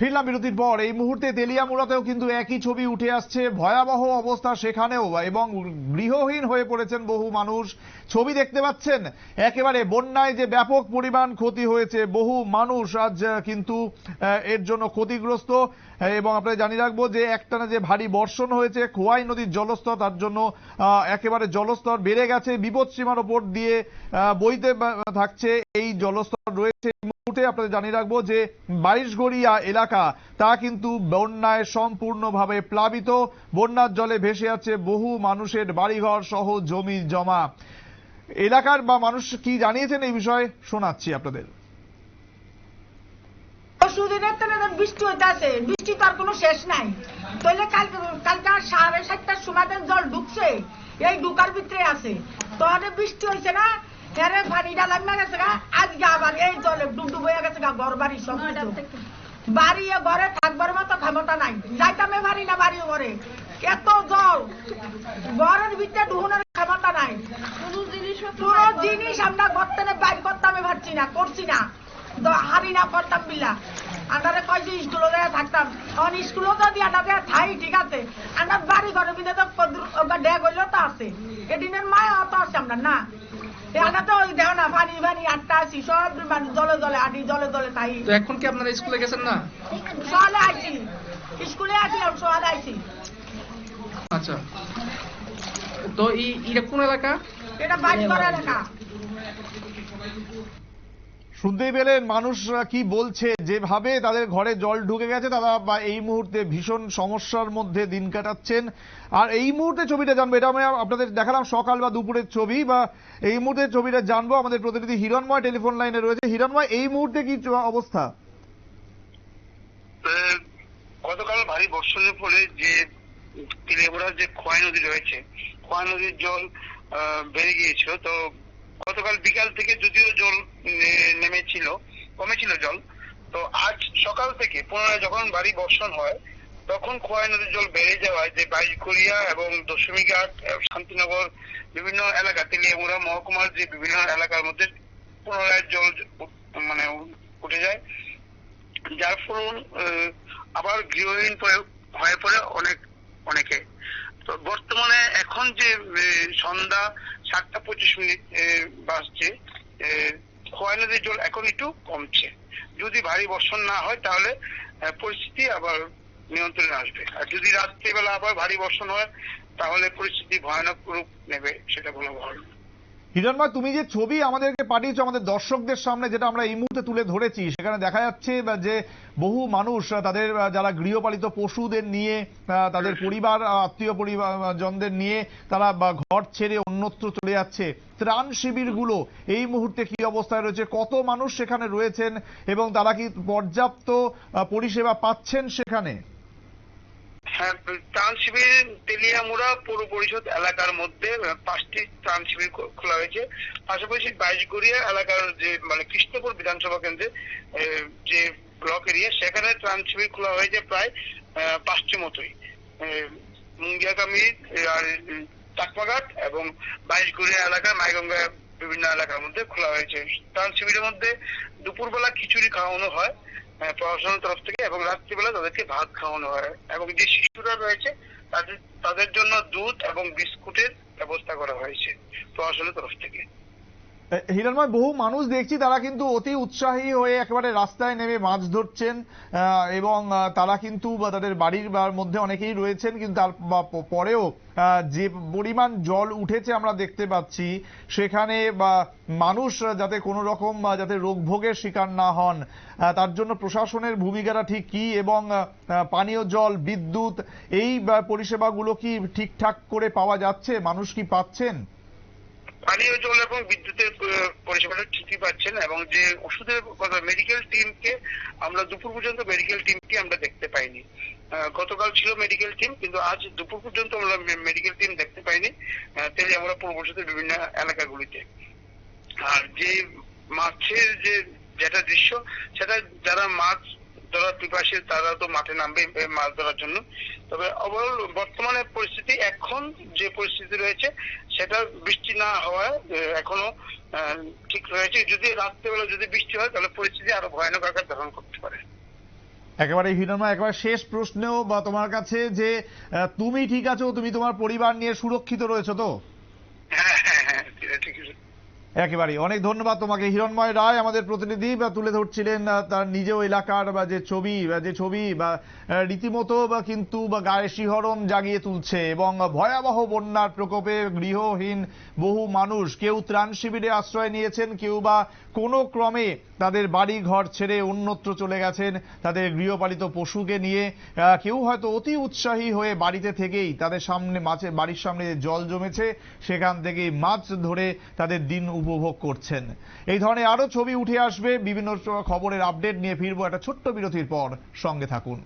ফিরলাম বিরতির পর। এই মুহূর্তে তেলিয়ামুড়াতেও কিন্তু একই ছবি উঠে আসছে। ভয়াবহ অবস্থা সেখানেও এবং গৃহহীন হয়ে পড়েছেন বহু মানুষ। ছবি দেখতে পাচ্ছেন, একেবারে বন্যায় যে ব্যাপক পরিমাণ ক্ষতি হয়েছে, বহু মানুষ আজ কিন্তু এর জন্য ক্ষতিগ্রস্ত। এবং আপনাদের জানিয়ে রাখব যে একটানা যে ভারী বর্ষণ হয়েছে, খোয়াই নদীর জলস্তর, তার জন্য একেবারে জলস্তর বেড়ে গেছে। বিপদ সীমার ওপর দিয়ে বইতে থাকছে এই জলস্তর রয়েছে। মুহূর্তে আপনাদের জানিয়ে রাখব যে বাইশগড়িয়া এলাকা, তা কিন্তু বন্যায় সম্পূর্ণভাবে প্লাবিত। বন্যার জলে ভেসে আছে বহু মানুষের বাড়িঘর সহ জমি জমা। এলাকার বা মানুষ কি জানিয়েছেন এই বিষয়ে শোনাচ্ছি আপনাদের। বৃষ্টি হয়েছে না হ্যাঁ পানি ডালাম গেছে গা আজকে আবার এই জলে ডুব ডুব হয়ে গেছে গা ঘর বাড়ি সব বাড়ি ঘরে থাকবার মতো ক্ষমতা নাই। যাইতামে বাড়ি না বাড়ি ঘরে। এত জল। ঘরের ভিতরে ঢুকুনের ক্ষমতা নাই। পুরো জিনিস আমরা ঘর থেকে বাইর করতাম পারছি না করছি না। হারি না করতাম বিলা। আন্ডারে কয়েছে স্কুলে যায় থাকতাম। তখন স্কুলও যদি আন্ডারে থাই ঠিক আছে। আন্ডার বাড়ি ঘরের ভিতরে তো ড্যাগ হইলেও তো আছে। এদিনের মায় অত আছে আমরা না। আমরা তো দেখো না পানি পানি আটটা আছি সব জলে জলে আডি জলে জলে তাই। তো এখন কি আপনারা স্কুলে গেছেন না? সকালে আইছি স্কুলে আসিলাম সকালে আইছি আচ্ছা। তো এই এটা কোন এলাকা? এটা বাড়ি ঘর এলাকা। শুনতেই পেলেন মানুষ কি বলছে? যেভাবে তাদের ঘরে জল ঢুকে গেছে, তারা বা এই মুহূর্তে ভীষণ সমস্যার মধ্যে দিন কাটাচ্ছেন। আর এই মুহূর্তে ছবিটা জানব, এটা আমি আপনাদের দেখালাম সকাল বা দুপুরের ছবি, বা এই মুহূর্তে ছবিটা জানব আমাদের প্রতিনিধি হিরণময় টেলিফোন লাইনে রয়েছে। হিরণময়, এই মুহূর্তে কি অবস্থা? গতকাল ভারী বর্ষণের ফলে যে তেলেবুড়ার যে খোয়াই নদী রয়েছে খোয়াই নদীর জল বেড়ে গিয়েছিল। তো গতকাল বিকাল থেকে যদিও কমেছিল জল। তো আজ সকাল থেকে পুনরায় যখন ভারী বর্ষণ হয়, তখন খোয়াই নদীর জল বেড়ে যাওয়ায় যে বাইশগড়িয়া এবং দশমী ঘাট শান্তিনগর, বিভিন্ন এলাকা, তেলিয়ামুড়া, মহকুমার যে বিভিন্ন এলাকার মধ্যে পুনরায় জল মানে উঠে যায়। যার ফলন আবার গৃহহীন হয়ে পড়ে অনেক, অনেকে। তো বর্তমানে এখন যে সন্ধ্যা সাতটা পঁচিশ মিনিট বাজছে আহ, জল এখন একটু কমছে। যদি ভারী বর্ষণ না হয় তাহলে পরিস্থিতি আবার নিয়ন্ত্রণে আসবে। আর যদি রাত্রিবেলা আবার ভারী বর্ষণ হয় তাহলে পরিস্থিতি ভয়ানক রূপ নেবে সেটা বলা ভালো। হিরণময়, তুমি যে ছবি আমাদেরকে পাঠিয়েছো আমাদের দর্শকদের সামনে, যেটা আমরা এই মুহূর্তে তুলে ধরেছি, সেখানে দেখা যাচ্ছে যে বহু মানুষ তাদের যারা গৃহপালিত পশুদের নিয়ে তাদের পরিবার আত্মীয় পরিজনদের নিয়ে তারা ঘর ছেড়ে অন্যত্র চলে যাচ্ছে। ত্রাণ শিবিরগুলো, এই মুহূর্তে কি অবস্থায় রয়েছে? কত মানুষ সেখানে রয়েছেন এবং তারা কি পর্যাপ্ত পরিষেবা পাচ্ছেন সেখানে? ত্রাণ শিবির তেলিয়ামুড়া পৌর পরিষদ এলাকার মধ্যে পাঁচটি ত্রাণ শিবির খোলা হয়েছে। পাশাপাশি বাইশগড়িয়া এলাকার যে মানে কৃষ্ণপুর বিধানসভা কেন্দ্রে যে ব্লক এরিয়া, সেখানে ত্রাণ শিবির খোলা হয়েছে প্রায় পাঁচটি মতোই। মুঙ্গিয়াকামি আর চাকমাঘাট এবং বাইশগড়িয়া এলাকা, মাইগঙ্গা বিভিন্ন এলাকার মধ্যে খোলা হয়েছে। ত্রাণ শিবিরের মধ্যে দুপুরবেলা খিচুড়ি খাওয়ানো হয়। প্রশাসনের তরফ থেকে এবং রাত্রিবেলা তাদেরকে ভাত খাওয়ানো হয় এবং যে শিশুরা রয়েছে, তাদের তাদের জন্য দুধ এবং বিস্কুটের ব্যবস্থা করা হয়েছে প্রশাসনের তরফ থেকে। হিরণময়, বহু মানুষ দেখছি, তারা কিন্তু অতি উৎসাহী হয়ে একেবারে রাস্তায় নেমে মাছ ধরছেন এবং তারা কিন্তু তাদের বাড়ির মধ্যে অনেকেই রয়েছেন, কিন্তু তার পরেও যে পরিমাণ জল উঠেছে আমরা দেখতে পাচ্ছি, সেখানে, বা, মানুষ যাতে কোনো রকম যাতে রোগ ভোগের শিকার না হন তার জন্য প্রশাসনের ভূমিকাটা ঠিক কি, এবং পানীয় জল, বিদ্যুৎ, এই পরিষেবাগুলো কি ঠিকঠাক করে পাওয়া যাচ্ছে? মানুষ কি পাচ্ছেন? পানীয় জল এবং বিদ্যুতের পরিষেবাটা ঠিকই পাচ্ছেন এবং যে ওষুধের কথা মেডিকেল টিমকে আমরা দুপুর পর্যন্ত মেডিকেল টিমকে আমরা দেখতে পাইনি। গতকাল ছিল মেডিকেল টিম কিন্তু আজ দুপুর পর্যন্ত আমরা মেডিকেল টিম দেখতে পাইনি। তেলে আমরা পৌর পরিষদের বিভিন্ন এলাকাগুলিতে। আর যে মাছের যে যেটা দৃশ্য, সেটা যারা মাছ ধরার পিপাসে তারা তো মাঠে নামবে মাছ ধরার জন্য। তবে ওভারঅল বর্তমানে পরিস্থিতি এখন যে পরিস্থিতি রয়েছে, সেটা বৃষ্টি না হওয়ায় এখনও ঠিক রয়েছে। যদি রাত্রেবেলা যদি বৃষ্টি হয়, তাহলে পরিস্থিতি আরও ভয়ানক আকার ধারণ করতে পারে। একেবারে হিরণময় একেবারে শেষ প্রশ্নেও বা তোমার কাছে যে তুমি ঠিক আছো, তুমি তোমার পরিবার নিয়ে সুরক্ষিত রয়েছো তো হ্যাঁ হ্যাঁ হ্যাঁ ঠিক আছে একেবারে অনেক ধন্যবাদ তোমাকে। হিরণময় রায় আমাদের প্রতিনিধি, বা তুলে ধরছিলেন তার নিজেও এলাকার, বা যে ছবি, বা যে ছবি, বা রীতিমতো, বা কিন্তু, বা গায়ে শিহরণ জাগিয়ে তুলছে, এবং ভয়াবহ বন্যার প্রকোপে গৃহহীন বহু মানুষ। কেউ ত্রাণ শিবিরে আশ্রয় নিয়েছেন, কেউ বা কোনো ক্রমে তাদের বাড়ি ঘর ছেড়ে অন্যত্র চলে গেছেন। তাদের গৃহপালিত পশুকে নিয়ে কেউ হয়তো অতি উৎসাহী হয়ে বাড়িতে থেকেই তাদের সামনে, মাছের বাড়ির সামনে জল জমেছে। সেখান থেকেই মাছ ধরে তাদের দিন উপভোগ করছেন। এই ধরনের আরও ছবি উঠে আসবে। বিভিন্ন খবরের আপডেট নিয়ে ফিরবো একটা ছোট্ট বিরতির পর। সঙ্গে থাকুন।